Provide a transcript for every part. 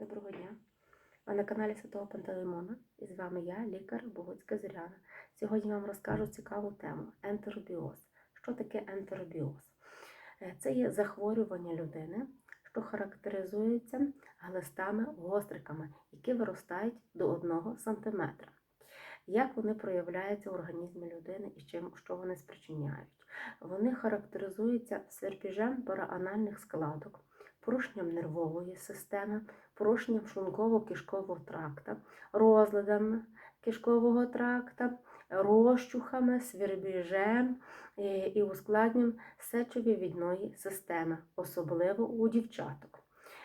Доброго дня! Ви на каналі Святого Пантелеймона і з вами я, лікар Богоцька Зоряна. Сьогодні вам розкажу цікаву тему ентеробіоз. Що таке ентеробіоз? Е, Це є захворювання людини, що характеризується глистами гостриками, які виростають до 1 см. Як вони проявляються в організмі людини і чим, що вони спричиняють? Вони характеризуються свербіжем параанальних складок, порушенням нервової системи, порушенням шлунково-кишкового тракта, розладами кишкового тракта, розчухами, свербіжем е, і ускладненням сечові-відної системи, особливо у дівчаток.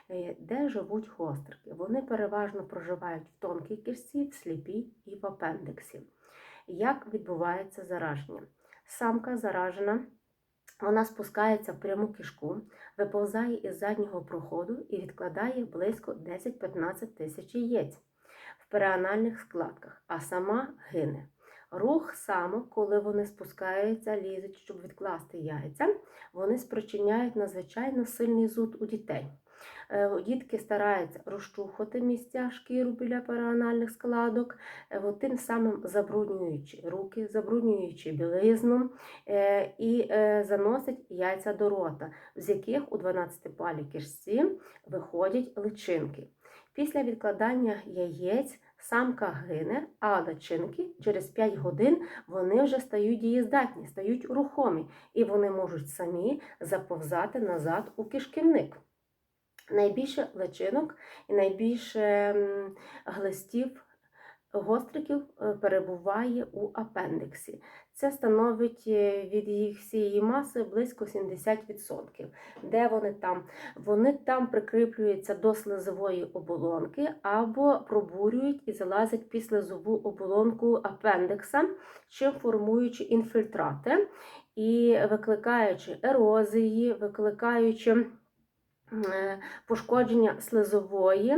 Е, Де живуть гострики? Вони переважно проживають в тонкій кишці, в сліпій і в апендиксі. Як відбувається зараження? Самка заражена, вона спускається в пряму кишку, виповзає із заднього проходу і відкладає близько 10-15 тисяч яєць в переанальних складках, а сама гине. Рух самок, коли вони спускаються, лізуть, щоб відкласти яйця, вони спричиняють надзвичайно сильний зуд у дітей. Е, Дітки стараються розчухати місця шкіру біля переанальних складок, е, тим самим забруднюючи руки, забруднюючи білизну е, і заносять яйця до рота, з яких у 12-палій кишці виходять личинки. Після відкладання яєць самка гине, а личинки через 5 годин вони вже стають дієздатні, стають рухомі, і вони можуть самі заповзати назад у кишківник. Найбільше личинок і найбільше глистів гостриків е, перебуває у апендиксі. Це становить е, від їх всієї маси близько 70%. Де вони там? Вони там прикріплюються до слизової оболонки або пробурюють і залазять під слизову оболонку апендикса, чим формуючи інфільтрати і викликаючи ерозії, викликаючи пошкодження слизової,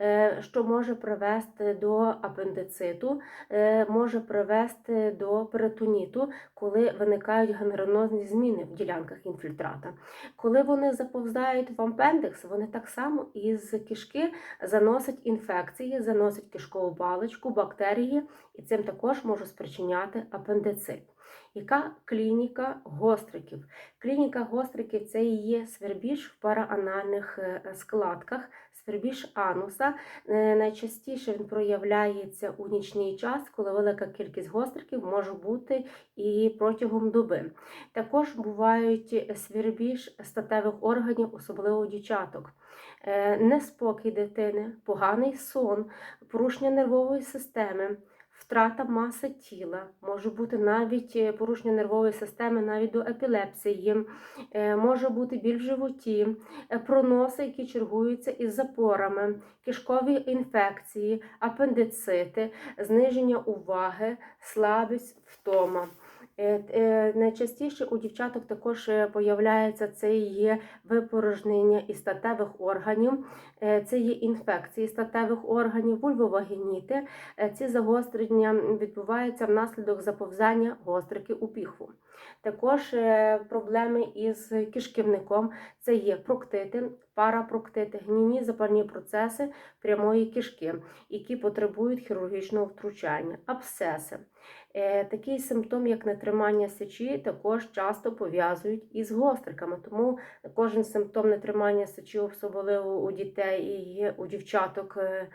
е, що може привести до апендициту, е, може привести до перитоніту, коли виникають гангренозні зміни в ділянках інфільтрата. Коли вони заповзають в апендикс, вони так само із кишки заносять інфекції, заносять кишкову паличку, бактерії, і цим також може спричиняти апендицит. Яка клініка гостриків? Клініка гостриків це і є свербіж в параанальних е, складках, свербіж ануса. Е, Найчастіше він проявляється у нічний час, коли велика кількість гостриків може бути і протягом доби. Також бувають свербіж статевих органів, особливо дівчаток. Е, Неспокій дитини, поганий сон, порушення нервової системи. Втрата маси тіла, може бути навіть е, порушення нервової системи, навіть до епілепсії, е, може бути біль в животі, е, проноси, які чергуються із запорами, кишкові інфекції, апендицити, зниження уваги, слабість, втома. Е, е, Найчастіше у дівчаток також е, появляється це є випорожнення із статевих органів, це є інфекції статевих органів, вульвовагініти. Е, Ці загострення відбуваються внаслідок заповзання гострики у піхву. Також проблеми із кишківником це є проктити, парапроктити, гнійні запальні процеси прямої кишки, які потребують хірургічного втручання, абсцеси. Е, Такий симптом, як нетримання сечі, також часто пов'язують із гостриками. Тому кожен симптом нетримання сечі, особливо у дітей і у дівчаток е,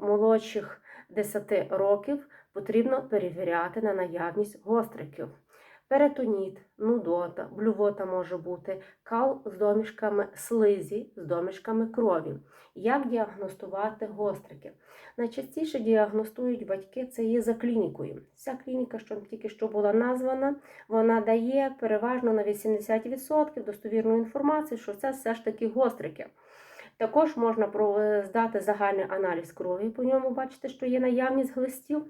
молодших 10 років, потрібно перевіряти на наявність гостриків. Перитоніт, нудота, блювота може бути, кал з домішками слизі, з домішками крові. Як діагностувати гострики? Найчастіше діагностують батьки це є за клінікою. Ця клініка, що тільки що була названа, вона дає переважно на 80% достовірну інформацію, що це все ж таки гострики. Також можна здати загальний аналіз крові, по ньому бачите, що є наявність глистів.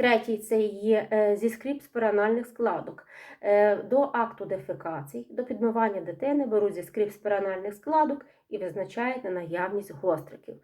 Третій це є е, зі скріп спиранальних складок. Е, До акту дефекацій, до підмивання дитини беруть зі скріп спиранальних складок і визначають на наявність гостриків.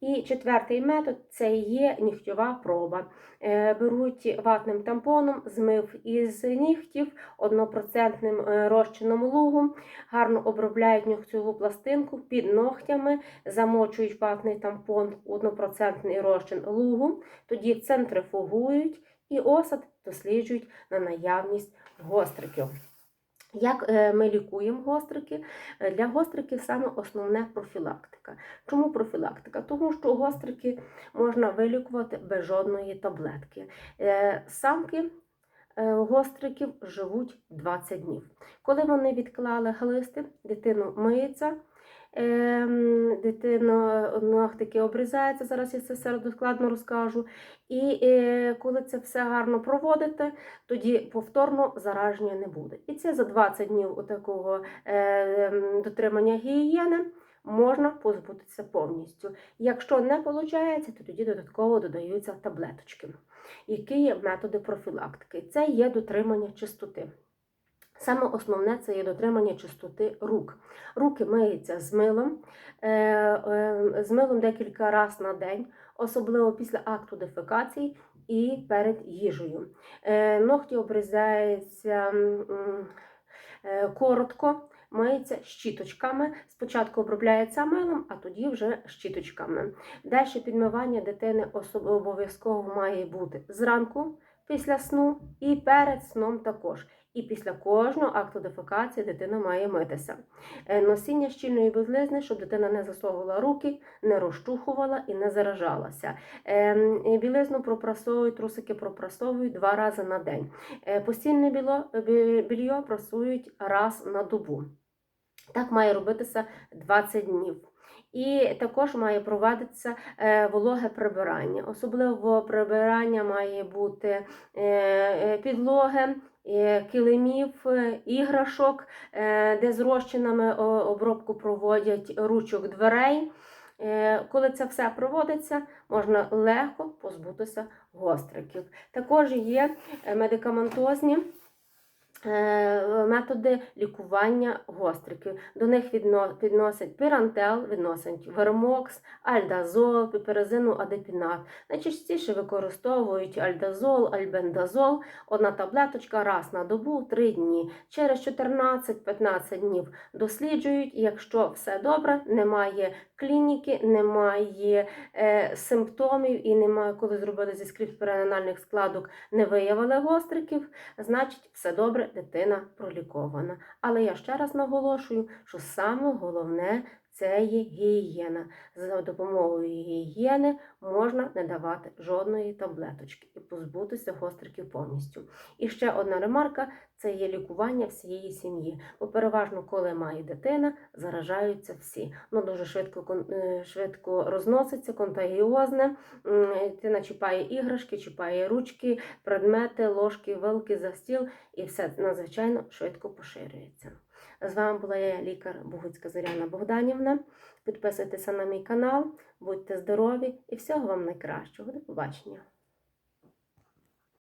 І четвертий метод це є нігтьова проба. Е, Беруть ватним тампоном, змив із нігтів однопроцентним розчином лугу, гарно обробляють нігтьову пластинку під ногтями, замочують ватний тампон однопроцентний розчин лугу, тоді центрифугують і осад досліджують на наявність гостриків. Як е, ми лікуємо гострики? Е, Для гостриків саме основне профілактика. Чому профілактика? Тому що гострики можна вилікувати без жодної таблетки. Е, Самки гостриків живуть 20 днів. Коли вони відклали глисти, дитину миється. Ем, Дитина ногтики обрізається, зараз я це все докладно розкажу. І е, коли це все гарно проводите, тоді повторно зараження не буде. І це за 20 днів такого е, дотримання гігієни можна позбутися повністю. Якщо не виходить, то тоді додатково додаються таблеточки. Які є методи профілактики? Це є дотримання чистоти. Саме основне це є дотримання чистоти рук. Руки миються з милом, е, е, з милом декілька разів на день, особливо після акту дефекації і перед їжею. Е, Ногті обрізаються коротко, миються щіточками. Спочатку обробляється милом, а тоді вже щіточками. Далі підмивання дитини обов'язково має бути зранку, після сну і перед сном також. І після кожного акту дефекації дитина має митися. Е, Носіння щільної білизни, щоб дитина не засовувала руки, не розчухувала і не заражалася. Ем, Білизну пропрасовують, трусики пропрасовують два рази на день. Е, Постільне біло, бі- прасують раз на добу. Так має робитися 20 днів. І також має проводитися е, вологе прибирання. Особливо прибирання має бути е, е, підлоги, е, килимів, е, іграшок, е, де з розчинами обробку проводять ручок дверей. Е, Коли це все проводиться, можна легко позбутися гостриків. Також є е, медикаментозні е, методи лікування гостриків. До них відносять пірантел, відносять вермокс, альдазол, піперезину, адепінат. Найчастіше використовують альдазол, альбендазол, одна таблеточка раз на добу, 3 дні. Через 14-15 днів досліджують, якщо все добре, немає клініки, немає е, симптомів і немає, коли зробили зі скрізь складок, не виявили гостриків, значить все добре, дитина пролікована. Але я ще раз наголошую, що саме головне це є гігієна. За допомогою гігієни можна не давати жодної таблеточки і позбутися гостриків повністю. І ще одна ремарка це є лікування всієї сім'ї. Бо переважно, коли має дитина, заражаються всі. Воно дуже швидко, е, швидко розноситься, контагіозне. Дитина чіпає іграшки, чіпає ручки, предмети, ложки, вилки за стіл, і все надзвичайно швидко поширюється. З вами була я, лікар Богуцька Зоряна Богданівна. Підписуйтеся на мій канал, будьте здорові і всього вам найкращого. До побачення!